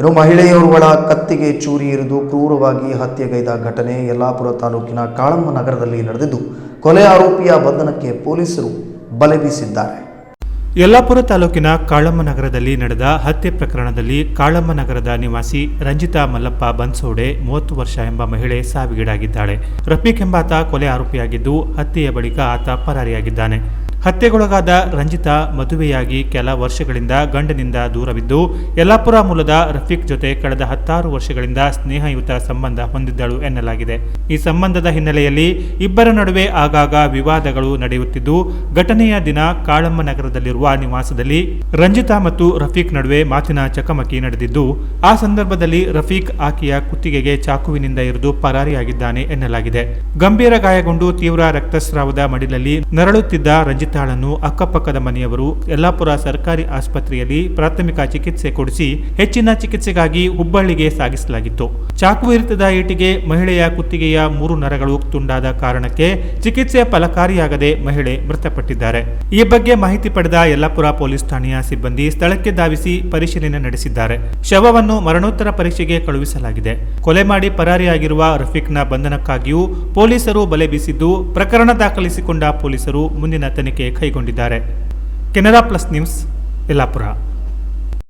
ಇನ್ನು ಮಹಿಳೆಯೋರ್ವಳ ಕತ್ತಿಗೆ ಚೂರಿ ಇರಿದು ಕ್ರೂರವಾಗಿ ಹತ್ಯೆಗೈದ ಘಟನೆ ಯಲ್ಲಾಪುರ ತಾಲೂಕಿನ ಕಾಳಮ್ಮ ನಗರದಲ್ಲಿ ನಡೆದಿದ್ದು, ಕೊಲೆ ಆರೋಪಿಯ ಬಂಧನಕ್ಕೆ ಪೊಲೀಸರು ಬಲೆ ಬೀಸಿದ್ದಾರೆ. ಯಲ್ಲಾಪುರ ತಾಲೂಕಿನ ಕಾಳಮ್ಮ ನಗರದಲ್ಲಿ ನಡೆದ ಹತ್ಯೆ ಪ್ರಕರಣದಲ್ಲಿ ಕಾಳಮ್ಮ ನಗರದ ನಿವಾಸಿ ರಂಜಿತಾ ಮಲ್ಲಪ್ಪ ಬನ್ಸೋಡೆ ಮೂವತ್ತು ವರ್ಷ ಎಂಬ ಮಹಿಳೆ ಸಾವಿಗೀಡಾಗಿದ್ದಾಳೆ. ರಫೀಕ್ ಎಂಬಾತ ಕೊಲೆ ಆರೋಪಿಯಾಗಿದ್ದು, ಹತ್ಯೆಯ ಬಳಿಕ ಆತ ಪರಾರಿಯಾಗಿದ್ದಾನೆ. ಹತ್ಯೆಗೊಳಗಾದ ರಂಜಿತಾ ಮದುವೆಯಾಗಿ ಕೆಲ ವರ್ಷಗಳಿಂದ ಗಂಡನಿಂದ ದೂರವಿದ್ದು, ಯಲ್ಲಾಪುರ ಮೂಲದ ರಫೀಕ್ ಜೊತೆ ಕಳೆದ ಹತ್ತಾರು ವರ್ಷಗಳಿಂದ ಸ್ನೇಹಯುತ ಸಂಬಂಧ ಹೊಂದಿದ್ದಳು ಎನ್ನಲಾಗಿದೆ. ಈ ಸಂಬಂಧದ ಹಿನ್ನೆಲೆಯಲ್ಲಿ ಇಬ್ಬರ ನಡುವೆ ಆಗಾಗ ವಿವಾದಗಳು ನಡೆಯುತ್ತಿದ್ದು, ಘಟನೆಯ ದಿನ ಕಾಳಮ್ಮ ನಗರದಲ್ಲಿರುವ ನಿವಾಸದಲ್ಲಿ ರಂಜಿತಾ ಮತ್ತು ರಫೀಕ್ ನಡುವೆ ಮಾತಿನ ಚಕಮಕಿ ನಡೆದಿದ್ದು, ಆ ಸಂದರ್ಭದಲ್ಲಿ ರಫೀಕ್ ಆಕೆಯ ಕುತ್ತಿಗೆಗೆ ಚಾಕುವಿನಿಂದ ಇರಿದು ಪರಾರಿಯಾಗಿದ್ದಾನೆ ಎನ್ನಲಾಗಿದೆ. ಗಂಭೀರ ಗಾಯಗೊಂಡು ತೀವ್ರ ರಕ್ತಸ್ರಾವದ ಮಡಿಲಲ್ಲಿ ನರಳುತ್ತಿದ್ದ ರಂಜಿತಾಳನ್ನು ಅಕ್ಕಪಕ್ಕದ ಮನೆಯವರು ಯಲ್ಲಾಪುರ ಸರ್ಕಾರಿ ಆಸ್ಪತ್ರೆಯಲ್ಲಿ ಪ್ರಾಥಮಿಕ ಚಿಕಿತ್ಸೆ ಕೊಡಿಸಿ ಹೆಚ್ಚಿನ ಚಿಕಿತ್ಸೆಗಾಗಿ ಹುಬ್ಬಳ್ಳಿಗೆ ಸಾಗಿಸಲಾಗಿತ್ತು. ಚಾಕು ಇರಿತದ ಏಟಿಗೆ ಮಹಿಳೆಯ ಕುತ್ತಿಗೆಯ ಮೂರು ನರಗಳು ತುಂಡಾದ ಕಾರಣಕ್ಕೆ ಚಿಕಿತ್ಸೆ ಫಲಕಾರಿಯಾಗದೆ ಮಹಿಳೆ ಮೃತಪಟ್ಟಿದ್ದಾರೆ. ಈ ಬಗ್ಗೆ ಮಾಹಿತಿ ಪಡೆದ ಯಲ್ಲಾಪುರ ಪೊಲೀಸ್ ಠಾಣೆಯ ಸಿಬ್ಬಂದಿ ಸ್ಥಳಕ್ಕೆ ಧಾವಿಸಿ ಪರಿಶೀಲನೆ ನಡೆಸಿದ್ದಾರೆ. ಶವವನ್ನು ಮರಣೋತ್ತರ ಪರೀಕ್ಷೆಗೆ ಕಳುಹಿಸಲಾಗಿದೆ. ಕೊಲೆ ಮಾಡಿ ಪರಾರಿಯಾಗಿರುವ ರಫೀಕ್ನ ಬಂಧನಕ್ಕಾಗಿಯೂ ಪೊಲೀಸರು ಬಲೆ ಬೀಸಿದ್ದು ಪ್ರಕರಣ ದಾಖಲಿಸಿಕೊಂಡ ಪೊಲೀಸರು ಮುಂದಿನ ತನಿಖೆ ಕೈಗೊಂಡಿದ್ದಾರೆ. Canara plus news Yellapur.